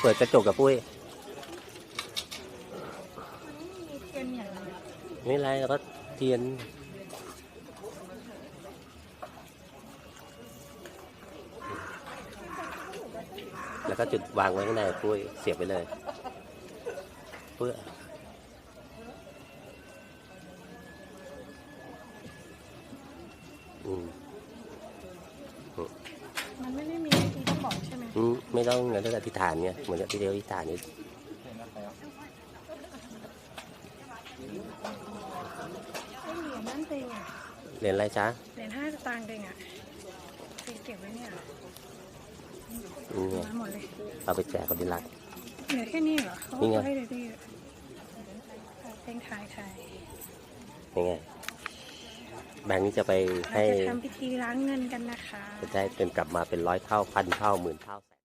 เปิดกระจกกับปุ้ยมีเทียนอย่างไรไม่เป็นไรเราก็เทียนแล้วก็จุดวางไว้ข้างในปุ้ยเสียบไปเลย เพื่ออืม มันไม่ได้มีวิธีต้องบอกใช่ ไหมอืมไม่ต้องงั้นต้องอธิษฐานเนี่ยเหมือนกับที่เดียวอธิษฐานนี่ไอ้เหรียญนั่นเองอะเรียนอะไรจ๊ะเหรียญห้าสตางค์เองอะไปเก็บไว้เนี่ยนี่ไงมาหมดเลยเอาไปแจกคนที่รักเหลือแค่นี้เหรอเขานี่ไงให้เลยพี่เพลงไทยไทยยังไง แบงค์นี้จะไปเราให้จะทำพิธีล้างเงินกันนะคะ จะได้เป็นกลับมาเป็นร้อยเท่าพันเท่าหมื่นเท่าแสน